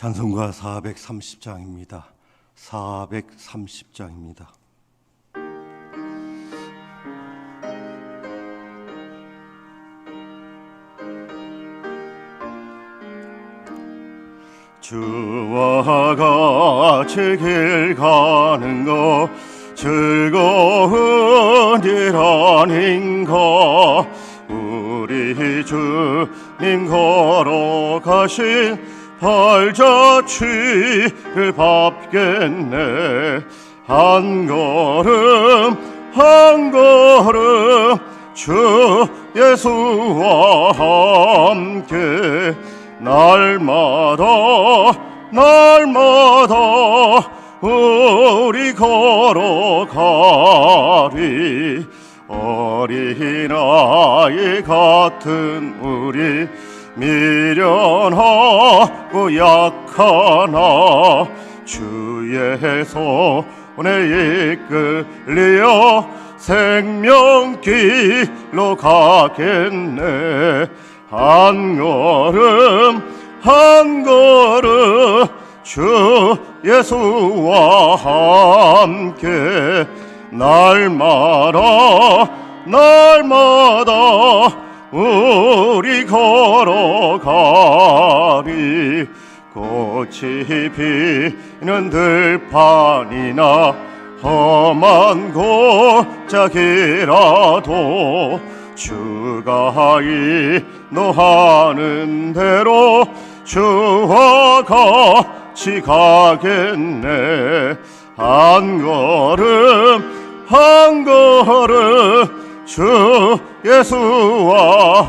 찬송가 430장입니다. 430장입니다. 주와 같이 길 가는 거 즐거운 일 아닌가 우리 주님 걸어가신 발자취를 밟겠네. 한 걸음 한 걸음 주 예수와 함께. 날마다 날마다 우리 걸어가리. 어린아이 같은 우리 미련하고 약하나 주의 손에 이끌려 생명길로 가겠네. 한 걸음 한 걸음 주 예수와 함께 날마다 날마다 우리 걸어가리 꽃이 피는 들판이나 험한 골짜기라도 주가 인도하는 대로 주와 같이 가겠네. 한 걸음 한 걸음 주 예수와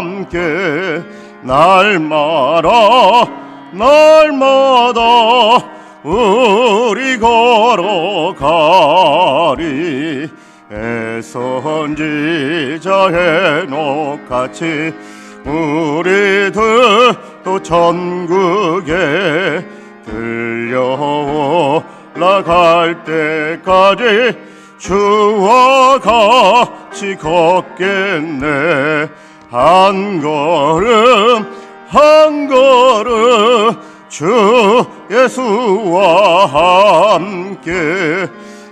함께 날마다 날마다 우리 걸어가리. 애선지자 해녹같이 우리들 또 전국에 들려올라갈 때까지 주와 같이 걷겠네. 한 걸음 한 걸음 주 예수와 함께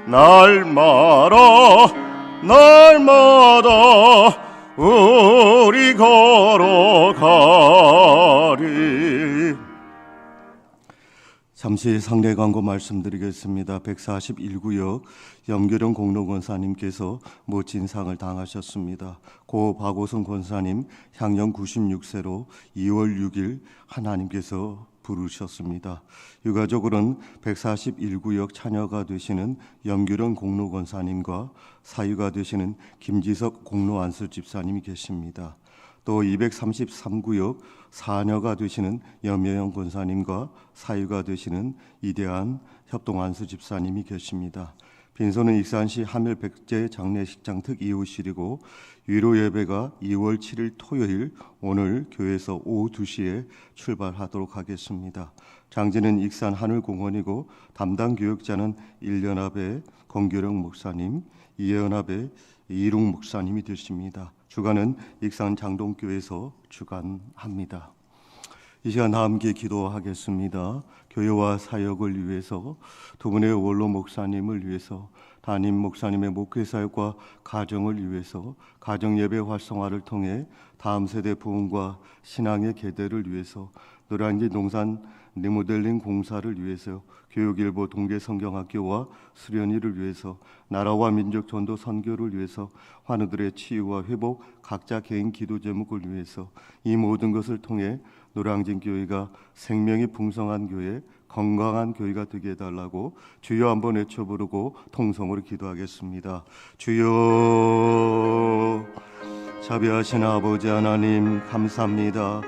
날마다 날마다 우리 걸어가리 잠시 상례 광고 말씀드리겠습니다. 141구역 영규령 공로 권사님께서 멋진 상을 당하셨습니다. 고 박오선 권사님 향년 96세로 2월 6일 하나님께서 부르셨습니다. 유가족으로는 141구역 차녀가 되시는 염규령 공로 권사님과 사유가 되시는 김지석 공로 안수 집사님이 계십니다. 또 233구역 사녀가 되시는 염여영 권사님과 사유가 되시는 이대한 협동안수 집사님이 계십니다. 빈소는 익산시 하멜 백제 장례식장 특 이호실이고 위로 예배가 2월 7일 토요일 오늘 교회에서 오후 2시에 출발하도록 하겠습니다. 장지는 익산 하늘공원이고 담당 교육자는 일연합의 건규령 목사님, 이연합의 이룽 목사님이 되십니다. 주간은 익산 장동교에서 주간합니다. 이 시간 다 함께 기도하겠습니다. 교회와 사역을 위해서 두 분의 원로 목사님을 위해서 담임 목사님의 목회 사역과 가정을 위해서 가정 예배 활성화를 통해 다음 세대 부흥과 신앙의 계대를 위해서 노량진 농산 리모델링 공사를 위해서 교육일보 동계성경학교와 수련회를 위해서 나라와 민족 전도 선교를 위해서 환우들의 치유와 회복 각자 개인 기도 제목을 위해서 이 모든 것을 통해 노량진 교회가 생명이 풍성한 교회 건강한 교회가 되게 해달라고 주여 한번 외쳐 부르고 통성으로 기도하겠습니다. 주여 자비하신 아버지 하나님 감사합니다.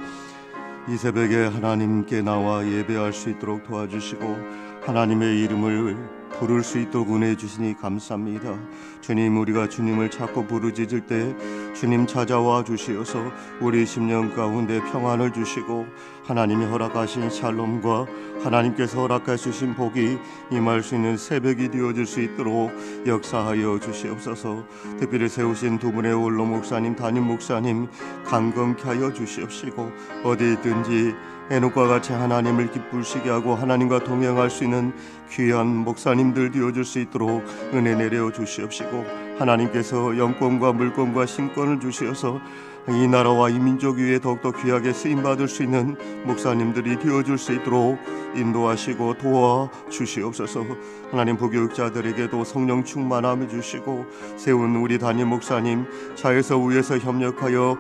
이 새벽에 하나님께 나와 예배할 수 있도록 도와주시고 하나님의 이름을 부를 수 있도록 은혜 주시니 감사합니다. 주님 우리가 주님을 찾고 부르짖을 때 주님 찾아와 주시어서 우리 심령 가운데 평안을 주시고 하나님이 허락하신 샬롬과 하나님께서 허락해 주신 복이 임할 수 있는 새벽이 되어질 수 있도록 역사하여 주시옵소서. 특별히 세우신 두 분의 원로 목사님, 담임 목사님 강건케 하여 주시옵시고 어디든지 에녹과 같이 하나님을 기쁘시게 하고 하나님과 동행할 수 있는 귀한 목사님들 되어줄 수 있도록 은혜 내려 주시옵시고 하나님께서 영권과 물권과 신권을 주시어서 이 나라와 이 민족 위에 더욱더 귀하게 쓰임 받을 수 있는 목사님들이 되어줄 수 있도록 인도하시고 도와 주시옵소서. 하나님 부교육자들에게도 성령 충만함을 주시고 세운 우리 담임 목사님 자에서 위에서 협력하여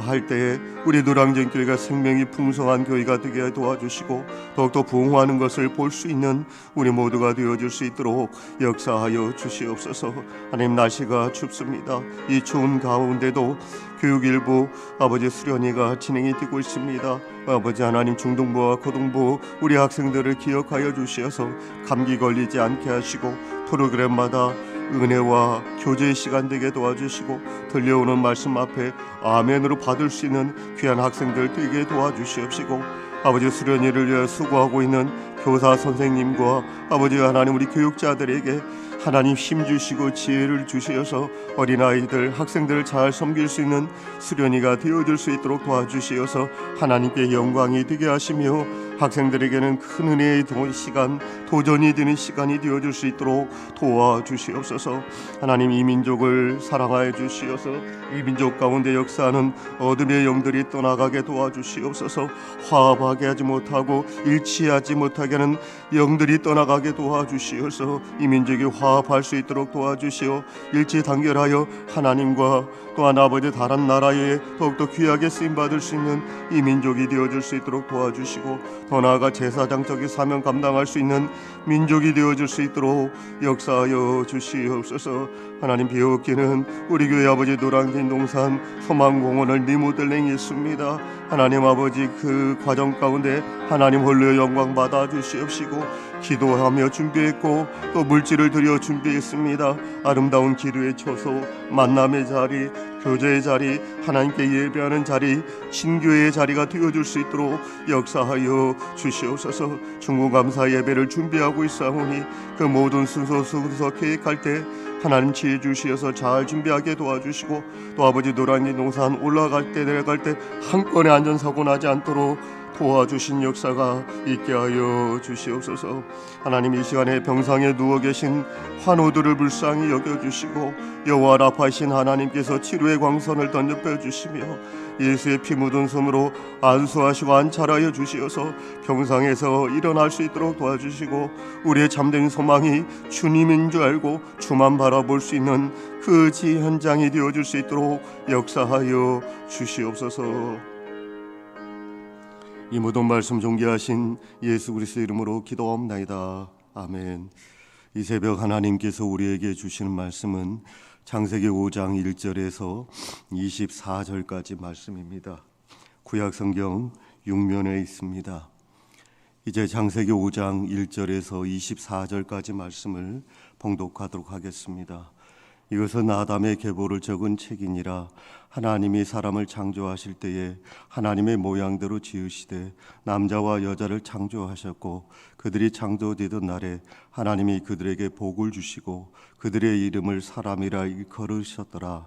할 때에 우리 노량진 교회가 생명이 풍성한 교회가 되게 도와주시고 더욱더 부흥하는 것을 볼 수 있는 우리 모두가 되어줄 수 있도록 역사하여 주시옵소서. 하나님 날씨가 춥습니다. 이 추운 가운데도 교육일부 아버지 수련회가 진행이 되고 있습니다. 아버지 하나님 중등부와 고등부 우리 학생들을 기억하여 주시어서 감기 걸리지 않게 하시고 프로그램마다 은혜와 교제의 시간 되게 도와주시고 들려오는 말씀 앞에 아멘으로 받을 수 있는 귀한 학생들 되게 도와주시옵시고 아버지 수련회를 위해 수고하고 있는 교사 선생님과 아버지 하나님 우리 교육자들에게 하나님 힘 주시고 지혜를 주시어서 어린아이들 학생들을 잘 섬길 수 있는 수련회가 되어줄 수 있도록 도와주시어서 하나님께 영광이 되게 하시며 학생들에게는 큰 은혜의 도- 시간 도전이 되는 시간이 되어줄 수 있도록 도와주시옵소서. 하나님 이 민족을 사랑하여 주시어서 이 민족 가운데 역사하는 어둠의 영들이 떠나가게 도와주시옵소서. 화합하게 하지 못하고 일치하지 못하게 하는 영들이 떠나가게 도와주시어서 이 민족이 화합할 수 있도록 도와주시어 일치 단결하여 하나님과 또한 아버지 다른 나라에 더욱더 귀하게 쓰임 받을 수 있는 이 민족이 되어줄 수 있도록 도와주시고 더 나아가 제사장적인 사명 감당할 수 있는 민족이 되어줄 수 있도록 역사하여 주시옵소서 하나님 비옵기는 우리 교회 아버지 노량진 동산 소망공원을 니모델링 있습니다. 하나님 아버지 그 과정 가운데 하나님 홀로 영광 받아 주시옵시고 기도하며 준비했고 또 물질을 들여 준비했습니다. 아름다운 기도의 초소 만남의 자리 교제의 자리 하나님께 예배하는 자리 신교의 자리가 되어줄 수 있도록 역사하여 주시옵소서. 중국감사 예배를 준비하고 있사오니 그 모든 순서 순서 계획할 때 하나님 지혜 주시어서 잘 준비하게 도와주시고 또 아버지 노란이 농산 올라갈 때 내려갈 때 한 건의 안전사고 나지 않도록 도와주신 역사가 있게 하여 주시옵소서 하나님 이 시간에 병상에 누워 계신 환우들을 불쌍히 여겨 주시고 여호와 라파이신 하나님께서 치료의 광선을 던져 빼 주시며 예수의 피 묻은 손으로 안수하시고 안찰하여 주시어서 병상에서 일어날 수 있도록 도와주시고 우리의 참된 소망이 주님인 줄 알고 주만 바라볼 수 있는 그 지 현장이 되어 줄 수 있도록 역사하여 주시옵소서. 이 모든 말씀 존귀하신 예수 그리스도 이름으로 기도옵나이다. 아멘. 이 새벽 하나님께서 우리에게 주시는 말씀은 창세기 5장 1절에서 24절까지 말씀입니다. 구약 성경 6면에 있습니다. 이제 창세기 5장 1절에서 24절까지 말씀을 봉독하도록 하겠습니다. 이것은 아담의 계보를 적은 책이니라. 하나님이 사람을 창조하실 때에 하나님의 모양대로 지으시되 남자와 여자를 창조하셨고 그들이 창조되던 날에 하나님이 그들에게 복을 주시고 그들의 이름을 사람이라 일컬으셨더라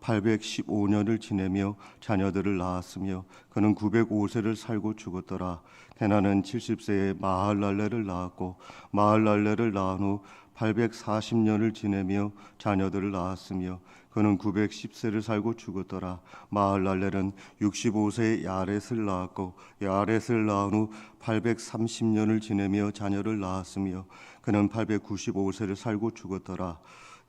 815년을 지내며 자녀들을 낳았으며 그는 905세를 살고 죽었더라. 게나는 70세에 마할랄레를 낳았고 마할랄레를 낳은 후 840년을 지내며 자녀들을 낳았으며 그는 910세를 살고 죽었더라. 마할랄레는 65세에 야렛을 낳았고 야렛을 낳은 후 830년을 지내며 자녀를 낳았으며 그는 895세를 살고 죽었더라.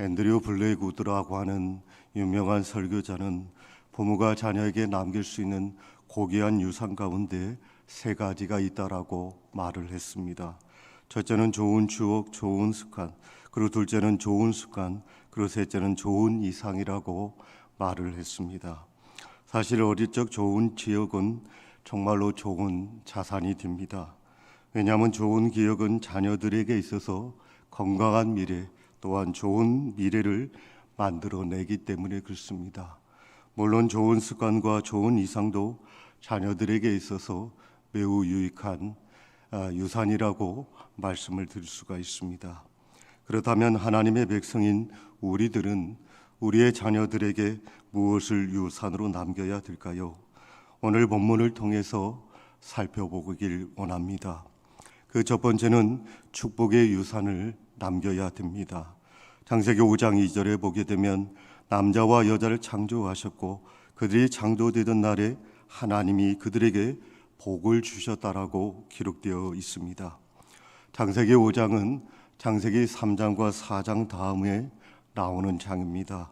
앤드류 블레이구드라고 하는 유명한 설교자는 부모가 자녀에게 남길 수 있는 고귀한 유산 가운데 세 가지가 있다라고 말을 했습니다. 첫째는 좋은 추억, 좋은 습관, 그리고 둘째는 좋은 습관, 그리고 셋째는 좋은 이상이라고 말을 했습니다. 사실 어릴 적 좋은 기억은 정말로 좋은 자산이 됩니다. 왜냐하면 좋은 기억은 자녀들에게 있어서 건강한 미래 또한 좋은 미래를 만들어내기 때문에 그렇습니다. 물론 좋은 습관과 좋은 이상도 자녀들에게 있어서 매우 유익한 아, 유산이라고 말씀을 드릴 수가 있습니다. 그렇다면 하나님의 백성인 우리들은 우리의 자녀들에게 무엇을 유산으로 남겨야 될까요? 오늘 본문을 통해서 살펴보길 원합니다. 그 첫 번째는 축복의 유산을 남겨야 됩니다. 창세기 5장 2절에 보게 되면 남자와 여자를 창조하셨고 그들이 창조되던 날에 하나님이 그들에게 복을 주셨다라고 기록되어 있습니다. 창세기 5장은 창세기 3장과 4장 다음에 나오는 장입니다.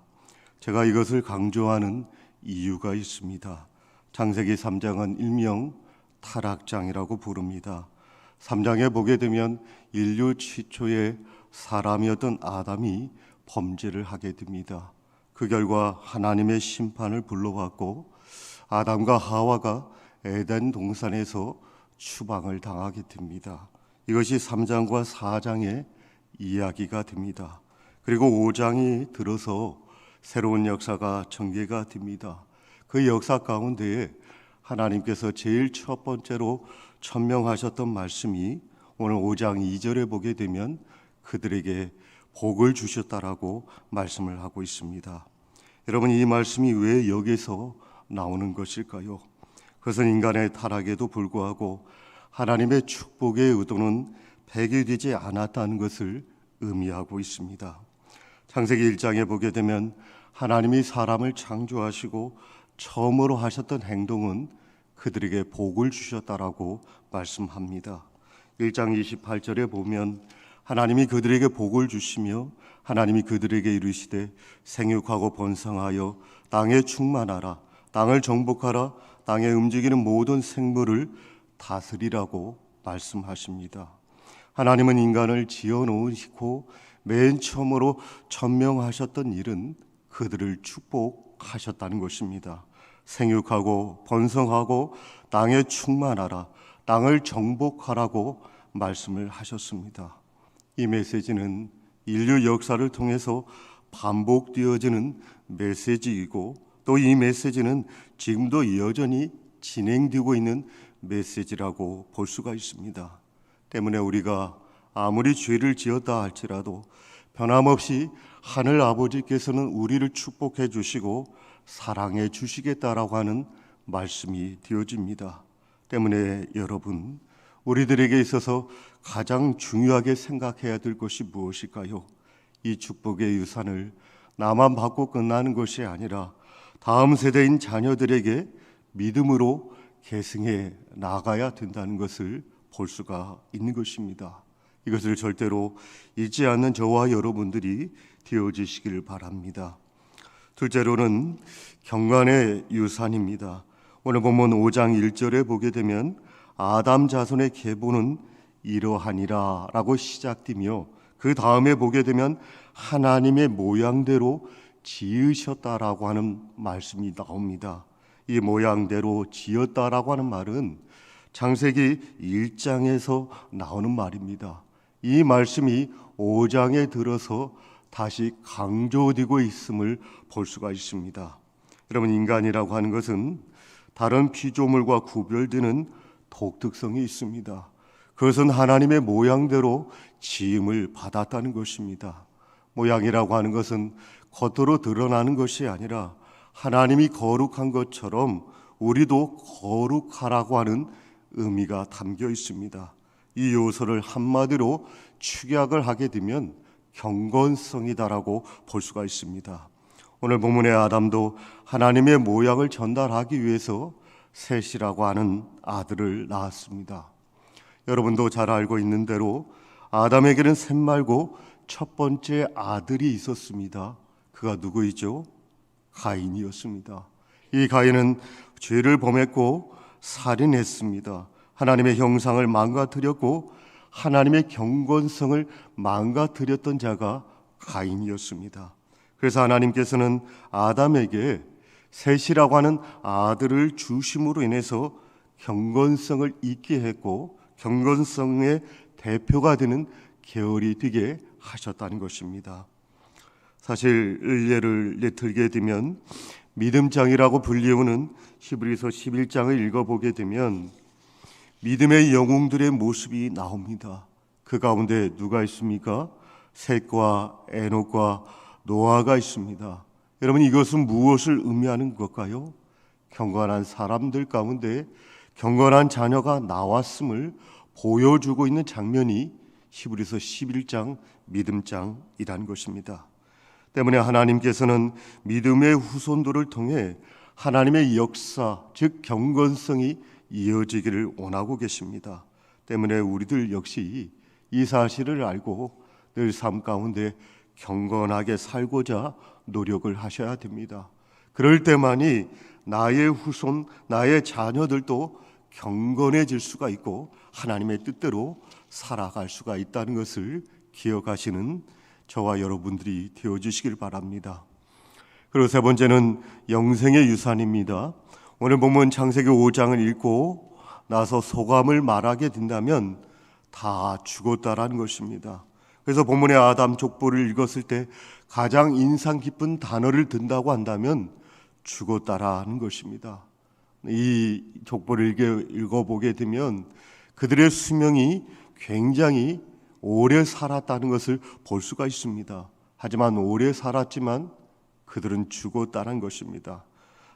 제가 이것을 강조하는 이유가 있습니다. 창세기 3장은 일명 타락장이라고 부릅니다. 3장에 보게 되면 인류 최초의 사람이었던 아담이 범죄를 하게 됩니다. 그 결과 하나님의 심판을 불러왔고 아담과 하와가 에덴 동산에서 추방을 당하게 됩니다. 이것이 3장과 4장의 이야기가 됩니다. 그리고 5장이 들어서 새로운 역사가 전개가 됩니다. 그 역사 가운데에 하나님께서 제일 첫 번째로 천명하셨던 말씀이 오늘 5장 2절에 보게 되면 그들에게 복을 주셨다라고 말씀을 하고 있습니다. 여러분 이 말씀이 왜 여기서 나오는 것일까요? 그것은 인간의 타락에도 불구하고 하나님의 축복의 의도는 배기되지 않았다는 것을 의미하고 있습니다. 창세기 1장에 보게 되면 하나님이 사람을 창조하시고 처음으로 하셨던 행동은 그들에게 복을 주셨다라고 말씀합니다. 1장 28절에 보면 하나님이 그들에게 복을 주시며 하나님이 그들에게 이르시되 생육하고 번성하여 땅에 충만하라 땅을 정복하라 땅에 움직이는 모든 생물을 다스리라고 말씀하십니다. 하나님은 인간을 지어 놓으시고 맨 처음으로 천명하셨던 일은 그들을 축복하셨다는 것입니다. 생육하고 번성하고 땅에 충만하라 땅을 정복하라고 말씀을 하셨습니다. 이 메시지는 인류 역사를 통해서 반복되어지는 메시지이고 또 이 메시지는 지금도 여전히 진행되고 있는 메시지라고 볼 수가 있습니다. 때문에 우리가 아무리 죄를 지었다 할지라도 변함없이 하늘 아버지께서는 우리를 축복해 주시고 사랑해 주시겠다라고 하는 말씀이 되어집니다. 때문에 여러분 우리들에게 있어서 가장 중요하게 생각해야 될 것이 무엇일까요? 이 축복의 유산을 나만 받고 끝나는 것이 아니라 다음 세대인 자녀들에게 믿음으로 계승해 나가야 된다는 것을 볼 수가 있는 것입니다. 이것을 절대로 잊지 않는 저와 여러분들이 되어지시기를 바랍니다. 둘째로는 경관의 유산입니다. 오늘 본문 5장 1절에 보게 되면 아담 자손의 계보는 이러하니라라고 시작되며 그 다음에 보게 되면 하나님의 모양대로 지으셨다라고 하는 말씀이 나옵니다. 이 모양대로 지었다라고 하는 말은 창세기 1장에서 나오는 말입니다. 이 말씀이 5장에 들어서 다시 강조되고 있음을 볼 수가 있습니다. 여러분 인간이라고 하는 것은 다른 피조물과 구별되는 독특성이 있습니다. 그것은 하나님의 모양대로 지음을 받았다는 것입니다. 모양이라고 하는 것은 겉으로 드러나는 것이 아니라 하나님이 거룩한 것처럼 우리도 거룩하라고 하는 의미가 담겨 있습니다. 이 요소를 한마디로 축약을 하게 되면 경건성이다라고 볼 수가 있습니다. 오늘 본문의 아담도 하나님의 모양을 전달하기 위해서 셋이라고 하는 아들을 낳았습니다. 여러분도 잘 알고 있는 대로 아담에게는 셋 말고 첫 번째 아들이 있었습니다. 그가 누구이죠? 가인이었습니다. 이 가인은 죄를 범했고 살인했습니다. 하나님의 형상을 망가뜨렸고 하나님의 경건성을 망가뜨렸던 자가 가인이었습니다. 그래서 하나님께서는 아담에게 셋이라고 하는 아들을 주심으로 인해서 경건성을 잊게 했고 경건성의 대표가 되는 계열이 되게 하셨다는 것입니다. 사실 예를 들게 되면 믿음장이라고 불리우는 히브리서 11장을 읽어보게 되면 믿음의 영웅들의 모습이 나옵니다. 그 가운데 누가 있습니까? 셋과 에녹과 노아가 있습니다. 여러분 이것은 무엇을 의미하는 걸까요? 경건한 사람들 가운데 경건한 자녀가 나왔음을 보여주고 있는 장면이 히브리서 11장 믿음장이라는 것입니다. 때문에 하나님께서는 믿음의 후손들을 통해 하나님의 역사, 즉 경건성이 이어지기를 원하고 계십니다. 때문에 우리들 역시 이 사실을 알고 늘 삶 가운데 경건하게 살고자 노력을 하셔야 됩니다. 그럴 때만이 나의 후손, 나의 자녀들도 경건해질 수가 있고 하나님의 뜻대로 살아갈 수가 있다는 것을 기억하시는 저와 여러분들이 되어 주시길 바랍니다. 그리고 세 번째는 영생의 유산입니다. 오늘 보면 창세기 5장을 읽고 나서 소감을 말하게 된다면 다 죽었다라는 것입니다. 그래서 본문의 아담 족보를 읽었을 때 가장 인상 깊은 단어를 든다고 한다면 죽었다라는 것입니다. 이 족보를 읽어 보게 되면 그들의 수명이 굉장히 오래 살았다는 것을 볼 수가 있습니다. 하지만 오래 살았지만 그들은 죽었다는 것입니다.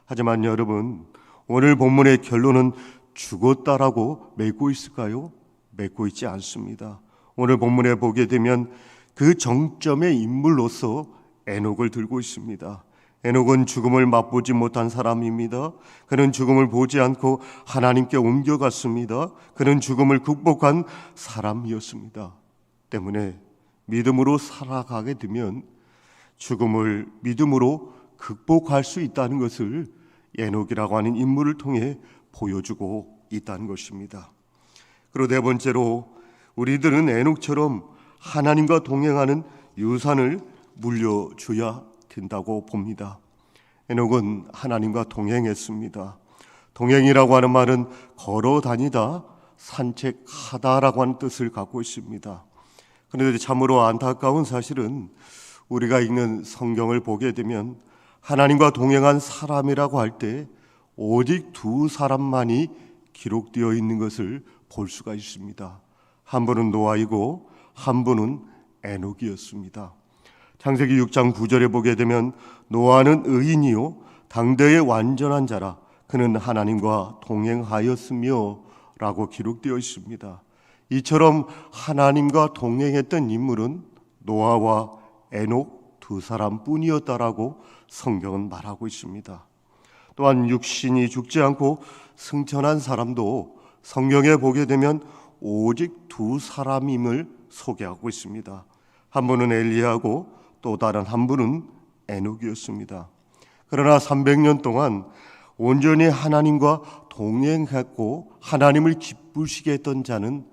하지만 여러분, 오늘 본문의 결론은 죽었다라고 맺고 있을까요? 맺고 있지 않습니다. 오늘 본문에 보게 되면 그 정점의 인물로서 에녹을 들고 있습니다. 에녹은 죽음을 맛보지 못한 사람입니다. 그는 죽음을 보지 않고 하나님께 옮겨갔습니다. 그는 죽음을 극복한 사람이었습니다. 때문에 믿음으로 살아가게 되면 죽음을 믿음으로 극복할 수 있다는 것을 에녹이라고 하는 인물을 통해 보여주고 있다는 것입니다. 그리고 네 번째로 우리들은 에녹처럼 하나님과 동행하는 유산을 물려줘야 된다고 봅니다. 에녹은 하나님과 동행했습니다. 동행이라고 하는 말은 걸어 다니다 산책하다라고 하는 뜻을 갖고 있습니다. 그런데 참으로 안타까운 사실은 우리가 읽는 성경을 보게 되면 하나님과 동행한 사람이라고 할 때 오직 두 사람만이 기록되어 있는 것을 볼 수가 있습니다. 한 분은 노아이고 한 분은 에녹이었습니다. 창세기 6장 9절에 보게 되면 노아는 의인이요 당대의 완전한 자라 그는 하나님과 동행하였으며 라고 기록되어 있습니다. 이처럼 하나님과 동행했던 인물은 노아와 에녹 두 사람뿐이었다라고 성경은 말하고 있습니다. 또한 육신이 죽지 않고 승천한 사람도 성경에 보게 되면 오직 두 사람임을 소개하고 있습니다. 한 분은 엘리야고 또 다른 한 분은 에녹이었습니다. 그러나 300년 동안 온전히 하나님과 동행했고 하나님을 기쁘시게 했던 자는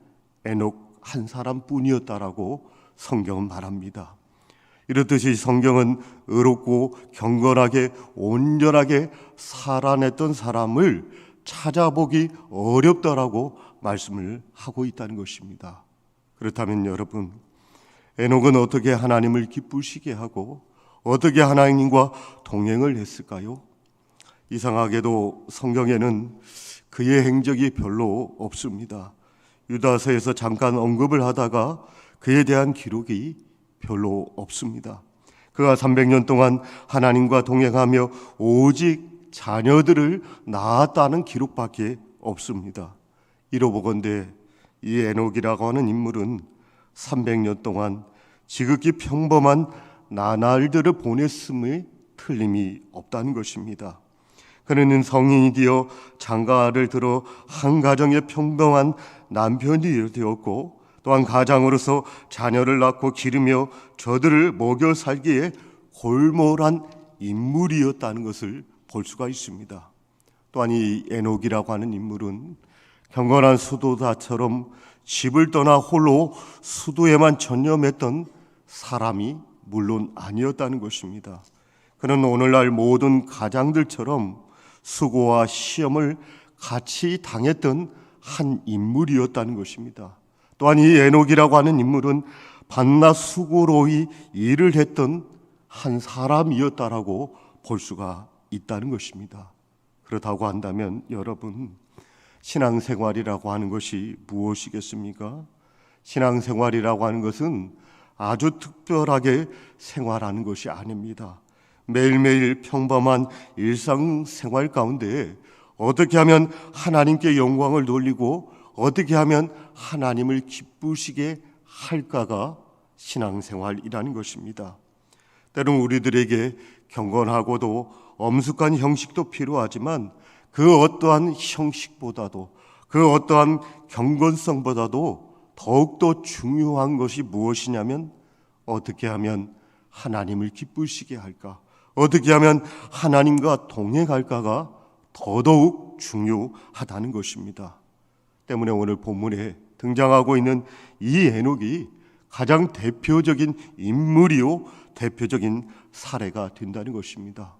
에녹 한 사람뿐이었다라고 성경은 말합니다. 이렇듯이 성경은 의롭고 경건하게 온전하게 살아냈던 사람을 찾아보기 어렵다라고 말씀을 하고 있다는 것입니다. 그렇다면 여러분, 에녹은 어떻게 하나님을 기쁘시게 하고 어떻게 하나님과 동행을 했을까요? 이상하게도 성경에는 그의 행적이 별로 없습니다. 유다서에서 잠깐 언급을 하다가 그에 대한 기록이 별로 없습니다. 그가 300년 동안 하나님과 동행하며 오직 자녀들을 낳았다는 기록밖에 없습니다. 이로 보건대 이 에녹이라고 하는 인물은 300년 동안 지극히 평범한 나날들을 보냈음에 틀림이 없다는 것입니다. 그는 성인이 되어 장가를 들어 한 가정의 평범한 남편이 되었고 또한 가장으로서 자녀를 낳고 기르며 저들을 먹여 살기에 골몰한 인물이었다는 것을 볼 수가 있습니다. 또한 이 에녹이라고 하는 인물은 경건한 수도다처럼 집을 떠나 홀로 수도에만 전념했던 사람이 물론 아니었다는 것입니다. 그는 오늘날 모든 가장들처럼 수고와 시험을 같이 당했던 한 인물이었다는 것입니다. 또한 이 에녹이라고 하는 인물은 반나 수고로이 일을 했던 한 사람이었다라고 볼 수가 있다는 것입니다. 그렇다고 한다면 여러분 신앙생활이라고 하는 것이 무엇이겠습니까? 신앙생활이라고 하는 것은 아주 특별하게 생활하는 것이 아닙니다. 매일매일 평범한 일상생활 가운데 어떻게 하면 하나님께 영광을 돌리고 어떻게 하면 하나님을 기쁘시게 할까가 신앙생활이라는 것입니다. 때론 우리들에게 경건하고도 엄숙한 형식도 필요하지만 그 어떠한 형식보다도 그 어떠한 경건성보다도 더욱더 중요한 것이 무엇이냐면 어떻게 하면 하나님을 기쁘시게 할까? 어떻게 하면 하나님과 동행할까가 더더욱 중요하다는 것입니다. 때문에 오늘 본문에 등장하고 있는 이 에녹이 가장 대표적인 인물이요 대표적인 사례가 된다는 것입니다.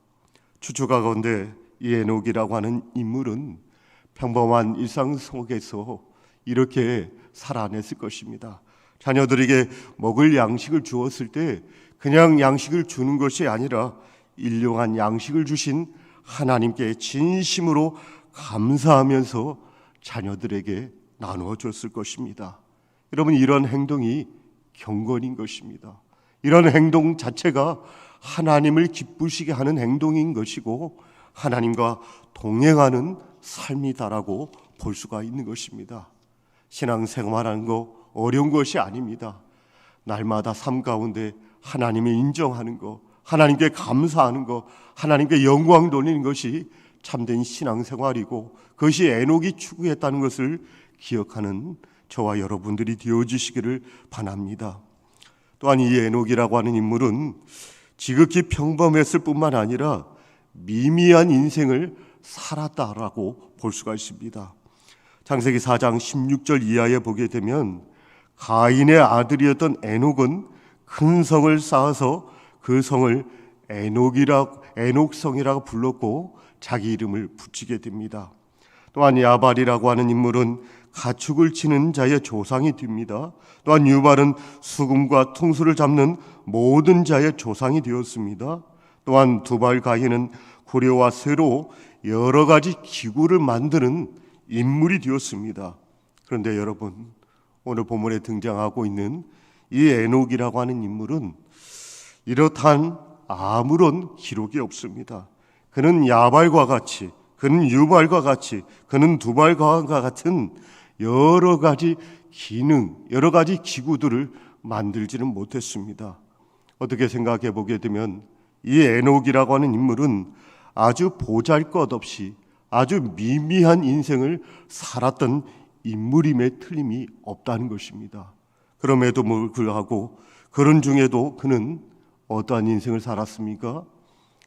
추측하건대 이 에녹이라고 하는 인물은 평범한 일상 속에서 이렇게 살아냈을 것입니다. 자녀들에게 먹을 양식을 주었을 때 그냥 양식을 주는 것이 아니라 일용한 양식을 주신 하나님께 진심으로 감사하면서 자녀들에게 나누어 줬을 것입니다. 여러분 이런 행동이 경건인 것입니다. 이런 행동 자체가 하나님을 기쁘시게 하는 행동인 것이고 하나님과 동행하는 삶이다라고 볼 수가 있는 것입니다. 신앙생활하는 거 어려운 것이 아닙니다. 날마다 삶 가운데 하나님을 인정하는 것, 하나님께 감사하는 것, 하나님께 영광 돌리는 것이 참된 신앙생활이고 그것이 에녹이 추구했다는 것을 기억하는 저와 여러분들이 되어 주시기를 바랍니다. 또한 이 에녹이라고 하는 인물은 지극히 평범했을 뿐만 아니라 미미한 인생을 살았다라고 볼 수가 있습니다. 창세기 4장 16절 이하에 보게 되면 가인의 아들이었던 에녹은 큰 성을 쌓아서 그 성을 에녹이라 에녹성이라고 불렀고 자기 이름을 붙이게 됩니다. 또한 야발이라고 하는 인물은 가축을 치는 자의 조상이 됩니다. 또한 유발은 수금과 통수를 잡는 모든 자의 조상이 되었습니다. 또한 두발 가인은 구려와 쇠로 여러 가지 기구를 만드는 인물이 되었습니다. 그런데 여러분 오늘 본문에 등장하고 있는 이 에녹이라고 하는 인물은 이렇단 아무런 기록이 없습니다. 그는 야발과 같이, 그는 유발과 같이, 그는 두발과 같은 여러 가지 기능, 여러 가지 기구들을 만들지는 못했습니다. 어떻게 생각해 보게 되면 이 에녹이라고 하는 인물은 아주 보잘 것 없이 아주 미미한 인생을 살았던 인물임에 틀림이 없다는 것입니다. 그럼에도 불구하고 그런 중에도 그는 어떠한 인생을 살았습니까?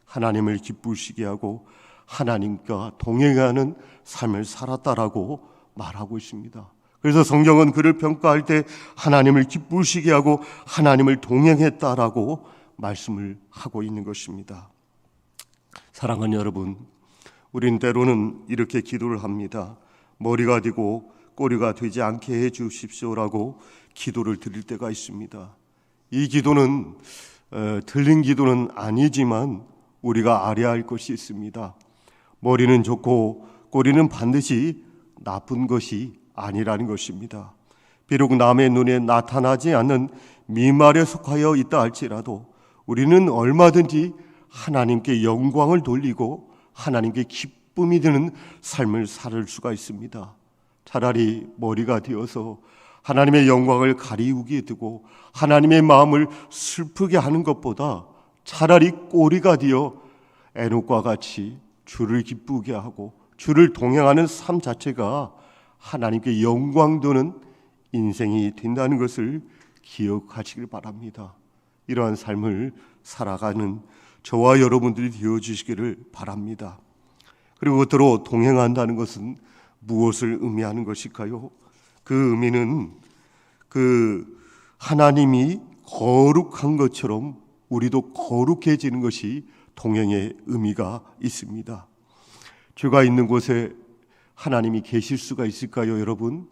하나님을 기쁘시게 하고 하나님과 동행하는 삶을 살았다라고 말하고 있습니다. 그래서 성경은 그를 평가할 때 하나님을 기쁘시게 하고 하나님을 동행했다라고 말씀을 하고 있는 것입니다. 사랑하는 여러분, 우린 때로는 이렇게 기도를 합니다. 머리가 되고 꼬리가 되지 않게 해 주십시오라고 기도를 드릴 때가 있습니다. 이 기도는 어, 들린 기도는 아니지만 우리가 알아야 할 것이 있습니다. 머리는 좋고 꼬리는 반드시 나쁜 것이 아니라는 것입니다. 비록 남의 눈에 나타나지 않는 미말에 속하여 있다 할지라도 우리는 얼마든지 하나님께 영광을 돌리고 하나님께 기쁨이 드는 삶을 살 수가 있습니다. 차라리 머리가 되어서 하나님의 영광을 가리우게 되고 하나님의 마음을 슬프게 하는 것보다 차라리 꼬리가 되어 에녹과 같이 주를 기쁘게 하고 주를 동행하는 삶 자체가 하나님께 영광 도는 인생이 된다는 것을 기억하시길 바랍니다. 이러한 삶을 살아가는 저와 여러분들이 되어 주시기를 바랍니다. 그리고 겉으로 동행한다는 것은 무엇을 의미하는 것일까요? 그 의미는 그 하나님이 거룩한 것처럼 우리도 거룩해지는 것이 동행의 의미가 있습니다. 죄가 있는 곳에 하나님이 계실 수가 있을까요, 여러분?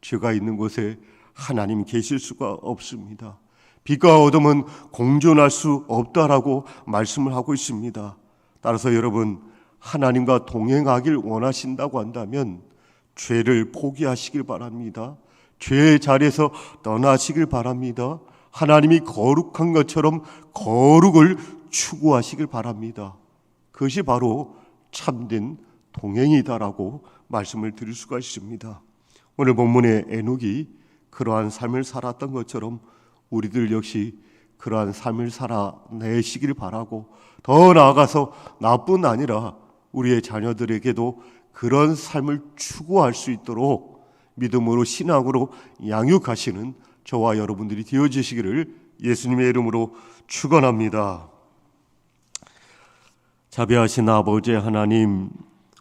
죄가 있는 곳에 하나님이 계실 수가 없습니다. 빛과 어둠은 공존할 수 없다라고 말씀을 하고 있습니다. 따라서 여러분 하나님과 동행하길 원하신다고 한다면 죄를 포기하시길 바랍니다. 죄의 자리에서 떠나시길 바랍니다. 하나님이 거룩한 것처럼 거룩을 추구하시길 바랍니다. 그것이 바로 참된 동행이다라고 말씀을 드릴 수가 있습니다. 오늘 본문의 에녹이 그러한 삶을 살았던 것처럼 우리들 역시 그러한 삶을 살아내시길 바라고 더 나아가서 나뿐 아니라 우리의 자녀들에게도 그런 삶을 추구할 수 있도록 믿음으로 신앙으로 양육하시는 저와 여러분들이 되어지시기를 예수님의 이름으로 축원합니다. 자비하신 아버지 하나님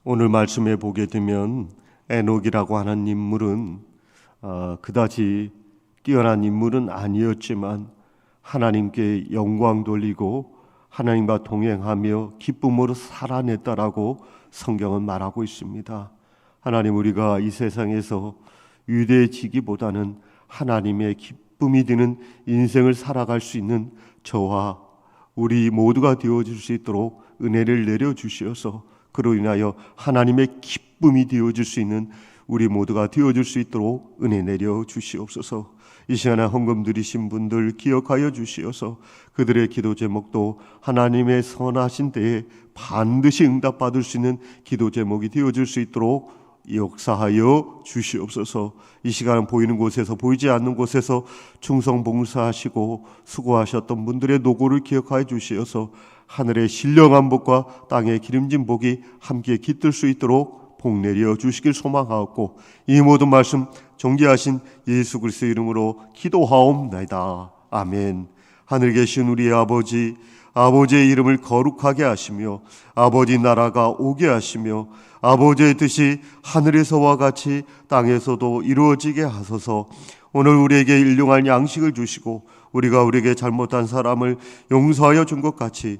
오늘 말씀에 보게 되면 에녹이라고 하는 인물은 어, 그다지 뛰어난 인물은 아니었지만 하나님께 영광 돌리고 하나님과 동행하며 기쁨으로 살아냈다라고 성경은 말하고 있습니다. 하나님 우리가 이 세상에서 위대해지기보다는 하나님의 기쁨이 드는 인생을 살아갈 수 있는 저와 우리 모두가 되어 줄 수 있도록 은혜를 내려 주시어서 그로 인하여 하나님의 기쁨이 되어 줄 수 있는 우리 모두가 되어 줄 수 있도록 은혜 내려 주시옵소서. 이 시간에 헌금 드리신 분들 기억하여 주시어서 그들의 기도 제목도 하나님의 선하신 때에 반드시 응답받을 수 있는 기도 제목이 되어줄 수 있도록 역사하여 주시옵소서. 이 시간은 보이는 곳에서 보이지 않는 곳에서 충성 봉사하시고 수고하셨던 분들의 노고를 기억하여 주시어서 하늘의 신령한 복과 땅의 기름진 복이 함께 깃들 수 있도록 복 내려 주시길 소망하옵고 이 모든 말씀 존귀하신 예수 그리스도의 이름으로 기도하옵나이다. 아멘. 하늘 계신 우리 아버지 아버지의 이름을 거룩하게 하시며 아버지 나라가 오게 하시며 아버지의 뜻이 하늘에서와 같이 땅에서도 이루어지게 하소서. 오늘 우리에게 일용할 양식을 주시고 우리가 우리에게 잘못한 사람을 용서하여 준 것 같이